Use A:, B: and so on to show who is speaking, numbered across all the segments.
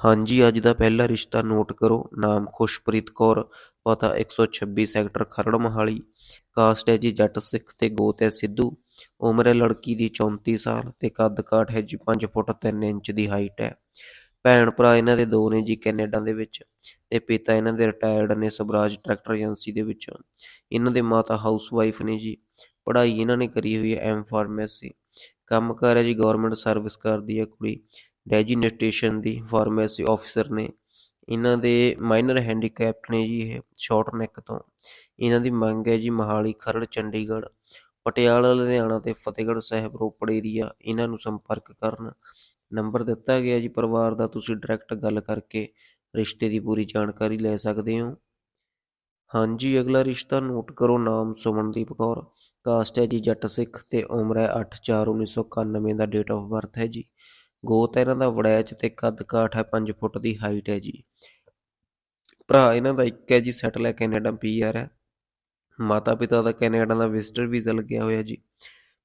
A: ਹਾਂਜੀ, ਅੱਜ ਦਾ ਪਹਿਲਾ ਰਿਸ਼ਤਾ ਨੋਟ ਕਰੋ। ਨਾਮ ਖੁਸ਼ਪ੍ਰੀਤ ਕੌਰ, ਪਤਾ 126 ਸੈਕਟਰ ਖਰੜ ਮਹਾਲੀ ਕਾਸਟ ਹੈ ਜੀ ਜੱਟ ਸਿੱਖ ਤੇ ਗੋਤ ਹੈ ਸਿੱਧੂ। ਉਮਰ ਹੈ ਲੜਕੀ ਦੀ 34 ਸਾਲ ਤੇ ਕੱਦ ਕਾਠ ਹੈ ਜੀ 5 ਫੁੱਟ 3 ਇੰਚ ਦੀ ਹਾਈਟ ਹੈ। ਭੈਣ ਭਰਾ ਇਹਨਾਂ ਦੇ ਦੋ ਨੇ ਜੀ ਕੈਨੇਡਾ ਦੇ ਵਿੱਚ ਤੇ ਪਿਤਾ ਇਹਨਾਂ ਦੇ ਰਿਟਾਇਰਡ ਨੇ ਸਵਰਾਜ ਟਰੈਕਟਰ ਏਜੰਸੀ ਦੇ ਵਿੱਚ। ਇਹਨਾਂ ਦੇ ਮਾਤਾ ਹਾਊਸ ਵਾਈਫ ਨੇ ਜੀ। ਪੜ੍ਹਾਈ ਇਹਨਾਂ ਨੇ ਕਰੀ ਹੋਈ ਹੈ ਐਮ ਫਾਰਮੇਸੀ। ਕੰਮ ਕਰ ਹੈ ਜੀ ਗਵਰਨਮੈਂਟ ਸਰਵਿਸ ਕਰਦੀ ਹੈ ਕੁੜੀ। ਡੈਜੀਨੇਟੇਸ਼ਨ ਦੀ ਫਾਰਮੇਸੀ ਆਫਿਸਰ ਨੇ। ਇਹਨਾਂ ਦੇ ਮਾਈਨਰ ਹੈਂਡੀਕੈਪਟ ਨੇ ਜੀ ਇਹ ਸ਼ਾਰਟ ਨੈਕ ਤੋਂ। ਇਹਨਾਂ ਦੀ ਮੰਗ ਹੈ ਜੀ ਮਹਾਲੀ, ਖਰੜ, ਚੰਡੀਗੜ੍ਹ, ਪਟਿਆਲਾ, ਲੁਧਿਆਣਾ ਤੇ ਫਤਿਹਗੜ੍ਹ ਸਾਹਿਬ, ਰੋਪੜ ਏਰੀਆ ਇਹਨਾਂ ਨੂੰ ਸੰਪਰਕ ਕਰਨ। ਨੰਬਰ ਦਿੱਤਾ ਗਿਆ ਜੀ ਪਰਿਵਾਰ ਦਾ, ਤੁਸੀਂ ਡਾਇਰੈਕਟ ਗੱਲ ਕਰਕੇ ਰਿਸ਼ਤੇ ਦੀ ਪੂਰੀ ਜਾਣਕਾਰੀ ਲੈ ਸਕਦੇ ਹੋ। ਹਾਂਜੀ, ਅਗਲਾ ਰਿਸ਼ਤਾ ਨੋਟ ਕਰੋ, ਨਾਮ ਸੁਮਨਦੀਪ ਕੌਰ। ਕਾਸਟ ਹੈ ਜੀ ਜੱਟ ਸਿੱਖ ਤੇ ਉਮਰ ਹੈ 8/4/1991 ਦਾ ਡੇਟ ਆਫ ਬਰਥ ਹੈ ਜੀ। ਗੋਤ ਇਹਨਾਂ ਦਾ, ਵੜੈਚ ਤੇ ਕੱਦ ਕਾਠ ਹੈ 5 ਫੁੱਟ ਦੀ ਹਾਈਟ ਹੈ ਜੀ। ਭਰਾ ਇਹਨਾਂ ਦਾ ਇੱਕ ਹੈ ਜੀ ਸੈਟਲ ਹੈ, ਕੈਨੇਡਾ ਪੀਆਰ ਹੈ। ਮਾਤਾ ਪਿਤਾ ਦਾ ਕੈਨੇਡਾ ਦਾ ਵਿਜ਼ਟਰ ਵੀਜ਼ਾ ਲੱਗਿਆ ਹੋਇਆ ਜੀ।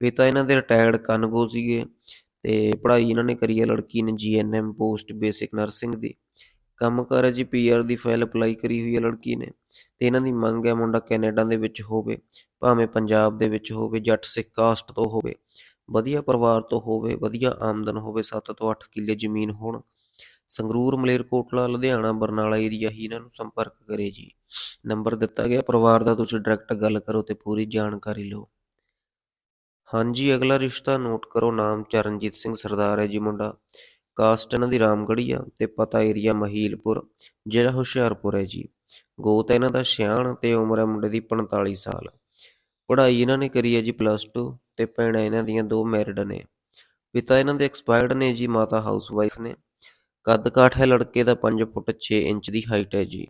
A: ਪਿਤਾ ਇਹਨਾਂ ਦੇ ਰਿਟਾਇਰਡ ਕਨਗੋ ਸੀਗੇ ਤੇ ਪੜ੍ਹਾਈ ਇਹਨਾਂ ਨੇ ਕਰੀ ਹੈ ਲੜਕੀ ਨੇ ਜੀਐਨਐਮ ਪੋਸਟ ਬੇਸਿਕ ਨਰਸਿੰਗ ਦੀ। ਕੰਮ ਕਰ ਹੈ ਜੀ ਪੀਆਰ ਦੀ ਫਾਈਲ ਅਪਲਾਈ ਕਰੀ ਹੋਈ ਹੈ ਲੜਕੀ ਨੇ ਤੇ ਇਹਨਾਂ ਦੀ ਮੰਗ ਹੈ ਮੁੰਡਾ ਕੈਨੇਡਾ ਦੇ ਵਿੱਚ ਹੋਵੇ, ਭਾਵੇਂ ਪੰਜਾਬ ਦੇ ਵਿੱਚ ਹੋਵੇ, ਜੱਟ ਸਿੱਖ ਕਾਸਟ ਤੋਂ ਹੋਵੇ। ਵਧੀਆ ਪਰਿਵਾਰ ਤੋਂ ਹੋਵੇ, ਵਧੀਆ ਆਮਦਨ ਹੋਵੇ 7 ਤੋਂ 8 ਕਿੱਲੇ ਜ਼ਮੀਨ ਹੋਣ, ਸੰਗਰੂਰ ਮਲੇਰਕੋਟਲਾ ਲੁਧਿਆਣਾ, ਬਰਨਾਲਾ ਏਰੀਆ ਹੀ ਇਹਨਾਂ ਨੂੰ ਸੰਪਰਕ ਕਰੇ ਜੀ। ਨੰਬਰ ਦਿੱਤਾ ਗਿਆ ਪਰਿਵਾਰ ਦਾ, ਤੁਸੀਂ ਡਾਇਰੈਕਟ ਗੱਲ ਕਰੋ ਤੇ ਪੂਰੀ ਜਾਣਕਾਰੀ ਲਓ। ਹਾਂਜੀ, ਅਗਲਾ ਰਿਸ਼ਤਾ ਨੋਟ ਕਰੋ, ਨਾਮ ਚਰਨਜੀਤ ਸਿੰਘ ਸਰਦਾਰ ਹੈ ਜੀ ਮੁੰਡਾ। ਕਾਸਟ ਇਹਨਾਂ ਦੀ ਰਾਮਗੜ੍ਹੀ ਆ ਤੇ ਪਤਾ ਏਰੀਆ ਮਹੀਲਪੁਰ, ਜ਼ਿਲ੍ਹਾ ਹੁਸ਼ਿਆਰਪੁਰ ਹੈ ਜੀ। ਗੋਤ ਇਹਨਾਂ ਦਾ ਸਿਆਣ ਤੇ ਉਮਰ ਹੈ ਮੁੰਡੇ ਦੀ 45 ਸਾਲ। ਪੜ੍ਹਾਈ ਇਹਨਾਂ ਨੇ ਕਰੀ ਹੈ ਜੀ ਪਲੱਸ 2 ਤੇ ਭੈਣਾਂ ਇਹਨਾਂ ਦੀਆਂ ਦੋ ਮੈਰਿਡ ਨੇ। ਪਿਤਾ ਇਹਨਾਂ ਦੇ ਐਕਸਪਾਇਰਡ ਨੇ ਜੀ, ਮਾਤਾ ਹਾਊਸ ਵਾਈਫ ਨੇ। ਕੱਦ ਕਾਠ ਹੈ ਲੜਕੇ ਦਾ 5 ਫੁੱਟ 6 ਇੰਚ ਦੀ ਹਾਈਟ ਹੈ ਜੀ।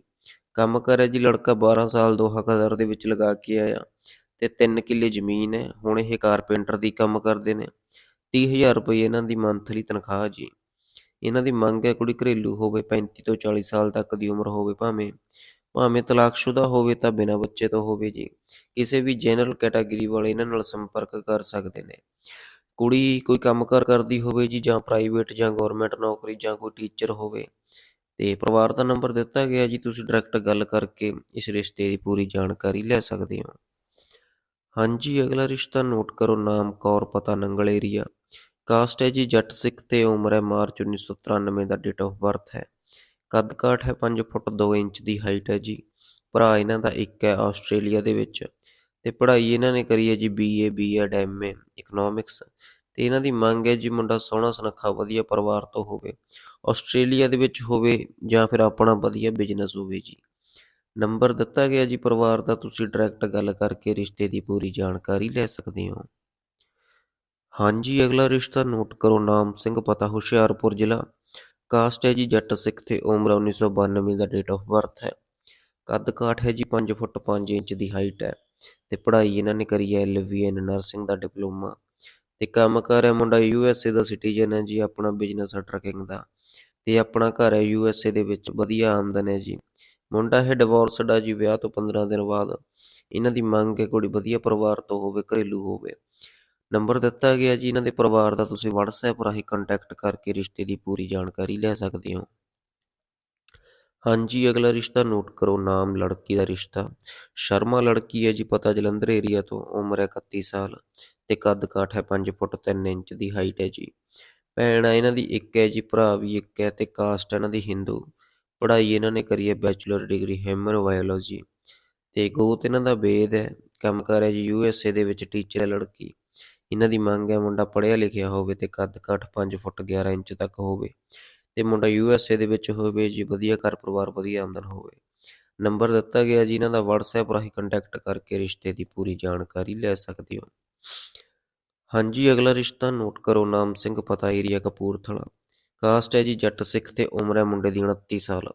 A: ਕੰਮ ਕਰ ਹੈ ਜੀ ਲੜਕਾ 12 ਸਾਲ ਦੋਹਾ ਕਦਰ ਦੇ ਵਿੱਚ ਲਗਾ ਕੇ ਆਇਆ ਤੇ 3 ਕਿੱਲੇ ਜ਼ਮੀਨ ਹੈ। ਹੁਣ ਇਹ ਕਾਰਪੈਂਟਰ ਦੀ ਕੰਮ ਕਰਦੇ ਨੇ। 30000 ਰੁਪਏ ਇਹਨਾਂ ਦੀ ਮੰਥਲੀ ਤਨਖਾਹ ਜੀ। ਇਹਨਾਂ ਦੀ ਮੰਗ ਹੈ ਕੁੜੀ ਘਰੇਲੂ ਹੋਵੇ 35 ਤੋਂ 40 ਸਾਲ ਤੱਕ ਦੀ ਉਮਰ ਹੋਵੇ ਭਾਵੇਂ ਭਾਵੇਂ ਤਲਾਕਸ਼ੁਦਾ ਹੋਵੇ ਤਾਂ ਬਿਨਾਂ ਬੱਚੇ ਤੋਂ ਹੋਵੇ ਜੀ। ਕਿਸੇ ਵੀ ਜਨਰਲ ਕੈਟਾਗਰੀ ਵਾਲੇ ਇਹਨਾਂ ਨਾਲ ਸੰਪਰਕ ਕਰ ਸਕਦੇ ਨੇ। ਕੁੜੀ ਕੋਈ ਕੰਮਕਾਰ ਕਰਦੀ ਹੋਵੇ ਜੀ ਜਾਂ ਪ੍ਰਾਈਵੇਟ ਜਾਂ ਗਵਰਨਮੈਂਟ ਨੌਕਰੀ ਜਾਂ ਕੋਈ ਟੀਚਰ ਹੋਵੇ। ਤੇ ਪਰਿਵਾਰ ਦਾ ਨੰਬਰ ਦਿੱਤਾ ਗਿਆ ਜੀ, ਤੁਸੀਂ ਡਾਇਰੈਕਟ ਗੱਲ ਕਰਕੇ ਇਸ ਰਿਸ਼ਤੇ ਦੀ ਪੂਰੀ ਜਾਣਕਾਰੀ ਲੈ ਸਕਦੇ ਹੋ। ਹਾਂਜੀ, ਅਗਲਾ ਰਿਸ਼ਤਾ ਨੋਟ ਕਰੋ, ਨਾਮ ਕੌਰ, ਪਤਾ ਨੰਗਲ ਏਰੀਆ ਕਾਸਟ ਹੈ ਜੀ ਜੱਟ ਸਿੱਖ ਤੇ ਉਮਰ ਹੈ ਮਾਰਚ 1993 ਦਾ ਡੇਟ ਆਫ ਬਰਥ ਹੈ। ਕੱਦ ਕਾਠ ਹੈ 5 ਫੁੱਟ 2 ਇੰਚ ਦੀ ਹਾਈਟ ਹੈ ਜੀ। ਭਰਾ ਇਹਨਾਂ ਦਾ ਇੱਕ ਹੈ ਆਸਟ੍ਰੇਲੀਆ ਦੇ ਵਿੱਚ ਤੇ ਪੜ੍ਹਾਈ ਇਹਨਾਂ ਨੇ ਕਰੀ ਹੈ ਜੀ ਬੀਏ ਬੀਐਡ ਐਮਏ ਇਕਨੋਮਿਕਸ ਤੇ ਇਹਨਾਂ ਦੀ ਮੰਗ ਹੈ ਜੀ ਮੁੰਡਾ ਸੋਹਣਾ ਸੁਨੱਖਾ, ਵਧੀਆ ਪਰਿਵਾਰ ਤੋਂ ਹੋਵੇ, ਆਸਟ੍ਰੇਲੀਆ ਦੇ ਵਿੱਚ ਹੋਵੇ ਜਾਂ ਫਿਰ ਆਪਣਾ ਵਧੀਆ ਬਿਜ਼ਨਸ ਹੋਵੇ ਜੀ। ਨੰਬਰ ਦਿੱਤਾ ਗਿਆ ਜੀ ਪਰਿਵਾਰ ਦਾ, ਤੁਸੀਂ ਡਾਇਰੈਕਟ ਗੱਲ ਕਰਕੇ ਰਿਸ਼ਤੇ ਦੀ ਪੂਰੀ ਜਾਣਕਾਰੀ ਲੈ ਸਕਦੇ ਹੋ। ਹਾਂਜੀ, ਅਗਲਾ ਰਿਸ਼ਤਾ ਨੋਟ ਕਰੋ, ਨਾਮ ਸਿੰਘ, ਪਤਾ, ਹੁਸ਼ਿਆਰਪੁਰ ਜ਼ਿਲ੍ਹਾ। ਕਾਸਟ ਹੈ ਜੀ ਜੱਟ ਸਿੱਖ ਤੇ ਉਮਰ 1992 ਦਾ ਡੇਟ ਆਫ ਬਰਥ ਹੈ। ਕੱਦ ਕਾਠ ਹੈ ਜੀ 5 ਫੁੱਟ 5 ਇੰਚ ਦੀ ਹਾਈਟ ਹੈ ਤੇ ਪੜ੍ਹਾਈ ਇਹਨਾਂ ਨੇ ਕਰੀ ਹੈ ਐਲਵੀਐਨ ਨਰਸਿੰਗ ਦਾ ਡਿਪਲੋਮਾ ਤੇ ਕੰਮ ਕਰ ਹੈ ਮੁੰਡਾ ਯੂਐਸਏ ਦਾ ਸਿਟੀਜ਼ਨ ਹੈ ਜੀ ਆਪਣਾ ਬਿਜ਼ਨਸ ਹੈ ਟਰਕਿੰਗ ਦਾ। ਤੇ ਆਪਣਾ ਘਰ ਹੈ ਯੂਐਸਏ ਦੇ ਵਿੱਚ ਵਧੀਆ ਆਮਦਨ ਹੈ ਜੀ। ਮੁੰਡਾ ਹੈ ਡਿਵੋਰਸਡ ਆ ਜੀ ਵਿਆਹ ਤੋਂ 15 ਦਿਨ ਬਾਅਦ। ਇਹਨਾਂ ਦੀ ਮੰਗ ਹੈ ਕੁੜੀ ਵਧੀਆ ਪਰਿਵਾਰ ਤੋਂ ਹੋਵੇ, ਘਰੇਲੂ ਹੋਵੇ। ਨੰਬਰ ਦਿੱਤਾ ਗਿਆ ਜੀ। ਇਹਨਾਂ ਦੇ ਪਰਿਵਾਰ ਦਾ ਤੁਸੀਂ WhatsApp ਰਾਹੀਂ ਕੰਟੈਕਟ ਕਰਕੇ ਰਿਸ਼ਤੇ ਦੀ ਪੂਰੀ ਜਾਣਕਾਰੀ ਲੈ ਸਕਦੇ ਹੋ। ਹਾਂਜੀ, ਅਗਲਾ ਰਿਸ਼ਤਾ ਨੋਟ ਕਰੋ। ਨਾਮ, ਲੜਕੀ ਦਾ ਰਿਸ਼ਤਾ। ਸ਼ਰਮਾ ਲੜਕੀ ਹੈ ਜੀ, ਪਤਾ ਜਲੰਧਰ ਏਰੀਆ ਤੋਂ। ਉਮਰ ਹੈ 31 ਸਾਲ ਤੇ ਕੱਦ ਕਾਠ ਹੈ 5 ਫੁੱਟ 3 ਇੰਚ ਦੀ ਹਾਈਟ ਹੈ ਜੀ। ਭੈਣ ਆ ਇਹਨਾਂ ਦੀ ਇੱਕ ਹੈ ਜੀ, ਭਰਾ ਵੀ ਇੱਕ ਹੈ ਤੇ ਕਾਸਟ ਇਹਨਾਂ ਦੀ ਹਿੰਦੂ ਪੜ੍ਹਾਈ ਇਹਨਾਂ ਨੇ ਕਰੀ ਹੈ ਬੈਚਲਰ ਡਿਗਰੀ ਹਿਊਮਨ ਬਾਇਓਲੋਜੀ ਤੇ ਗੋਤ ਇਹਨਾਂ ਦਾ ਵੇਦ ਹੈ। ਕੰਮ ਕਰ ਹੈ ਜੀ ਯੂਐਸਏ ਦੇ ਵਿੱਚ ਟੀਚਰ ਹੈ ਲੜਕੀ। ਇਹਨਾਂ ਦੀ ਮੰਗ ਹੈ ਮੁੰਡਾ ਪੜ੍ਹਿਆ ਲਿਖਿਆ ਹੋਵੇ ਤੇ ਕੱਦ ਕਾਠ 5 ਫੁੱਟ 11 ਇੰਚ ਤੱਕ ਹੋਵੇ ਤੇ ਮੁੰਡਾ ਯੂ ਐੱਸ ਏ ਦੇ ਵਿੱਚ ਹੋਵੇ ਜੀ, ਵਧੀਆ ਘਰ ਪਰਿਵਾਰ, ਵਧੀਆ ਆਮਦਨ ਹੋਵੇ। ਨੰਬਰ ਦਿੱਤਾ ਗਿਆ ਜੀ, ਇਹਨਾਂ ਦਾ WhatsApp ਰਾਹੀਂ ਕੰਟੈਕਟ ਕਰਕੇ ਰਿਸ਼ਤੇ ਦੀ ਪੂਰੀ ਜਾਣਕਾਰੀ ਲੈ ਸਕਦੇ ਹੋ। ਹਾਂਜੀ, ਅਗਲਾ ਰਿਸ਼ਤਾ ਨੋਟ ਕਰੋ, ਨਾਮ ਸਿੰਘ, ਪਤਾ ਏਰੀਆ ਕਪੂਰਥਲਾ। ਕਾਸਟ ਹੈ ਜੀ, ਜੱਟ ਸਿੱਖ ਤੇ ਉਮਰ ਹੈ ਮੁੰਡੇ ਦੀ 29 ਸਾਲ।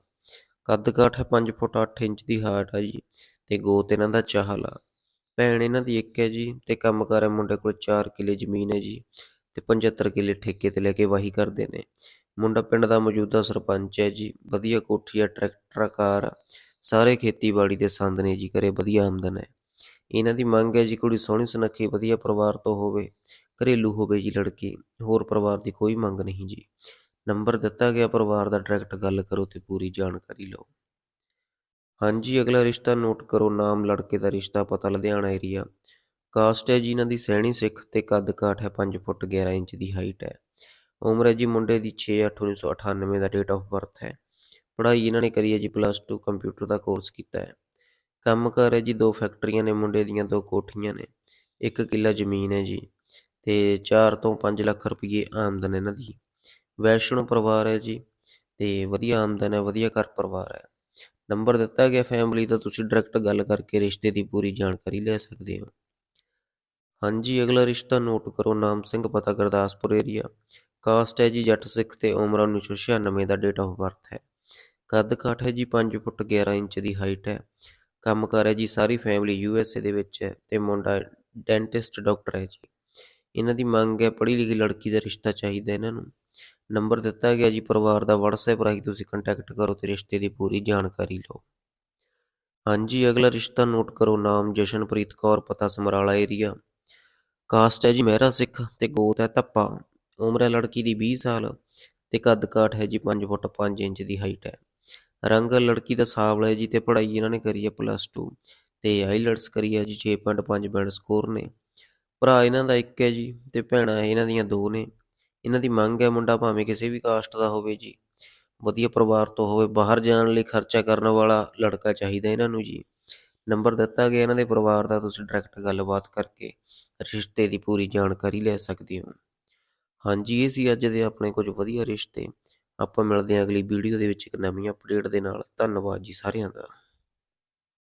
A: ਕੱਦ ਕਾਠ ਹੈ 5 ਫੁੱਟ 8 ਇੰਚ ਦੀ ਹਾਈਟ ਹੈ ਜੀ, ਤੇ ਗੋਤ ਇਹਨਾਂ ਦਾ ਚਾਹਲਾ। ਭੈਣ ਇਹਨਾਂ ਦੀ ਇੱਕ ਹੈ ਜੀ ਤੇ ਕੰਮਕਾਰ ਹੈ ਮੁੰਡੇ ਕੋਲ 4 ਕਿੱਲੇ ਜ਼ਮੀਨ ਹੈ ਜੀ ਤੇ 75 ਕਿੱਲੇ ਠੇਕੇ ਤੇ ਲੈ ਕੇ ਵਾਹੀ ਕਰਦੇ ਨੇ। ਮੁੰਡਾ ਪਿੰਡ ਦਾ ਮੌਜੂਦਾ ਸਰਪੰਚ ਹੈ ਜੀ, ਵਧੀਆ ਕੋਠੀ ਹੈ ਟਰੈਕਟਰ, ਕਾਰ, ਸਾਰੇ ਖੇਤੀਬਾੜੀ ਦੇ ਸੰਦ ਨੇ ਜੀ, ਘਰੇ ਵਧੀਆ ਆਮਦਨ ਹੈ। ਇਹਨਾਂ ਦੀ ਮੰਗ ਹੈ ਜੀ ਕੁੜੀ ਸੋਹਣੀ ਸੁਨੱਖੀ, ਵਧੀਆ ਪਰਿਵਾਰ ਤੋਂ ਹੋਵੇ, ਘਰੇਲੂ ਹੋਵੇ ਜੀ ਲੜਕੀ, ਹੋਰ ਪਰਿਵਾਰ ਦੀ ਕੋਈ ਮੰਗ ਨਹੀਂ ਜੀ। ਨੰਬਰ ਦਿੱਤਾ ਗਿਆ, ਪਰਿਵਾਰ ਦਾ ਡਾਇਰੈਕਟ ਗੱਲ ਕਰੋ ਤੇ ਪੂਰੀ ਜਾਣਕਾਰੀ ਲਓ। ਹਾਂਜੀ, ਅਗਲਾ ਰਿਸ਼ਤਾ ਨੋਟ ਕਰੋ, ਨਾਮ, ਲੜਕੇ ਦਾ ਰਿਸ਼ਤਾ, ਪਤਾ ਲੁਧਿਆਣਾ ਏਰੀਆ ਕਾਸਟ ਹੈ ਜੀ ਇਹਨਾਂ ਦੀ ਸਹਿਣੀ ਸਿੱਖ ਤੇ ਕੱਦ ਕਾਠ ਹੈ 5 ਫੁੱਟ 11 ਇੰਚ ਦੀ ਹਾਈਟ ਹੈ। ਉਮਰ ਹੈ ਜੀ ਮੁੰਡੇ ਦੀ 6/8/1998 ਦਾ ਡੇਟ ਆਫ ਬਰਥ ਹੈ। ਪੜ੍ਹਾਈ ਇਹਨਾਂ ਨੇ ਕਰੀ ਹੈ ਜੀ ਪਲੱਸ 2 ਕੰਪਿਊਟਰ ਦਾ ਕੋਰਸ ਕੀਤਾ ਹੈ। ਕੰਮ ਕੰਮਕਾਰ ਹੈ ਜੀ ਦੋ ਫੈਕਟਰੀਆਂ ਨੇ, ਮੁੰਡੇ ਦੀਆਂ ਦੋ ਕੋਠੀਆਂ ਨੇ। ਇੱਕ ਕਿੱਲਾ ਜ਼ਮੀਨ ਹੈ ਜੀ ਤੇ 4 ਤੋਂ 5 ਲੱਖ ਰੁਪਏ ਆਮਦਨ ਇਹਨਾਂ ਦੀ। ਵੈਸ਼ਨੋ ਪਰਿਵਾਰ ਹੈ ਜੀ ਤੇ ਵਧੀਆ ਆਮਦਨ ਹੈ, ਵਧੀਆ ਘਰ ਪਰਿਵਾਰ ਹੈ। ਨੰਬਰ ਦਿੱਤਾ ਗਿਆ ਫੈਮਿਲੀ ਦਾ, ਤੁਸੀਂ ਡਾਇਰੈਕਟ ਗੱਲ ਕਰਕੇ ਰਿਸ਼ਤੇ ਦੀ ਪੂਰੀ ਜਾਣਕਾਰੀ ਲੈ ਸਕਦੇ ਹੋ। ਹਾਂਜੀ, ਅਗਲਾ ਰਿਸ਼ਤਾ ਨੋਟ ਕਰੋ, ਨਾਮ ਸਿੰਘ ਪਤਾ, ਗੁਰਦਾਸਪੁਰ ਏਰੀਆ ਕਾਸਟ ਹੈ ਜੀ ਜੱਟ ਸਿੱਖ ਤੇ ਉਮਰ 1996 ਦਾ ਡੇਟ ਆਫ ਬਰਥ ਹੈ। ਕੱਦ ਕਾਠ ਹੈ ਜੀ 5 ਫੁੱਟ 11 ਇੰਚ ਦੀ ਹਾਈਟ ਹੈ। ਕੰਮ ਕੰਮਕਾਰ ਹੈ ਜੀ ਸਾਰੀ ਫੈਮਿਲੀ ਯੂ ਐਸ ਏ ਦੇ ਵਿੱਚ ਹੈ ਤੇ ਮੁੰਡਾ ਡੈਂਟਿਸਟ ਡਾਕਟਰ ਹੈ ਜੀ। ਇਹਨਾਂ ਦੀ ਮੰਗ ਹੈ ਪੜ੍ਹੀ ਲਿਖੀ ਲੜਕੀ ਦਾ ਰਿਸ਼ਤਾ ਚਾਹੀਦਾ ਇਹਨਾਂ ਨੂੰ। ਨੰਬਰ ਦਿੱਤਾ ਗਿਆ ਜੀ, ਪਰਿਵਾਰ ਦਾ WhatsApp ਰਾਹੀਂ ਤੁਸੀਂ ਕੰਟੈਕਟ ਕਰੋ ਤੇ ਰਿਸ਼ਤੇ ਦੀ ਪੂਰੀ ਜਾਣਕਾਰੀ ਲਓ। ਹਾਂਜੀ, ਅਗਲਾ ਰਿਸ਼ਤਾ ਨੋਟ ਕਰੋ, ਨਾਮ ਜਸ਼ਨਪ੍ਰੀਤ ਕੌਰ, ਪਤਾ ਸਮਰਾਲਾ ਏਰੀਆ ਕਾਸਟ ਹੈ ਜੀ ਮਹਿਰਾ ਸਿੱਖ ਤੇ ਗੋਤ ਹੈ ਧੱਪਾ। ਉਮਰ ਹੈ ਲੜਕੀ ਦੀ 20 ਸਾਲ ਤੇ ਕੱਦ ਕਾਠ ਹੈ ਜੀ 5 ਫੁੱਟ 5 ਇੰਚ ਦੀ ਹਾਈਟ ਹੈ। ਰੰਗ ਲੜਕੀ ਦਾ ਸਾਵਲਾ ਹੈ ਜੀ ਤੇ ਪੜ੍ਹਾਈ ਇਹਨਾਂ ਨੇ ਕਰੀ ਹੈ ਪਲੱਸ 2 ਤੇ ਆਈਲਟਸ ਕਰੀ ਹੈ ਜੀ 6.5 ਬੈਂਡ ਸਕੋਰ ਨੇ। ਭਰਾ ਇਹਨਾਂ ਦਾ ਇੱਕ ਹੈ ਜੀ ਤੇ ਭੈਣਾਂ ਇਹਨਾਂ ਦੀਆਂ ਦੋ ਨੇ। ਇਹਨਾਂ ਦੀ ਮੰਗ ਹੈ ਮੁੰਡਾ ਭਾਵੇਂ ਕਿਸੇ ਵੀ ਕਾਸਟ ਦਾ ਹੋਵੇ ਜੀ। ਵਧੀਆ ਪਰਿਵਾਰ ਤੋਂ ਹੋਵੇ, ਬਾਹਰ ਜਾਣ ਲਈ ਖਰਚਾ ਕਰਨ ਵਾਲਾ ਲੜਕਾ ਚਾਹੀਦਾ ਇਹਨਾਂ ਨੂੰ ਜੀ। ਨੰਬਰ ਦਿੱਤਾ ਗਿਆ ਇਹਨਾਂ ਦੇ ਪਰਿਵਾਰ ਦਾ, ਤੁਸੀਂ ਡਾਇਰੈਕਟ ਗੱਲਬਾਤ ਕਰਕੇ ਰਿਸ਼ਤੇ ਦੀ ਪੂਰੀ ਜਾਣਕਾਰੀ ਲੈ ਸਕਦੇ ਹੋ। ਹਾਂਜੀ, ਇਹ ਸੀ ਅੱਜ ਦੇ ਆਪਣੇ ਕੁਝ ਵਧੀਆ ਰਿਸ਼ਤੇ। ਆਪਾਂ ਮਿਲਦੇ ਹਾਂ ਅਗਲੀ ਵੀਡੀਓ ਦੇ ਵਿੱਚ ਇੱਕ ਨਵੀਂ ਅਪਡੇਟ ਦੇ ਨਾਲ। ਧੰਨਵਾਦ ਜੀ ਸਾਰਿਆਂ ਦਾ।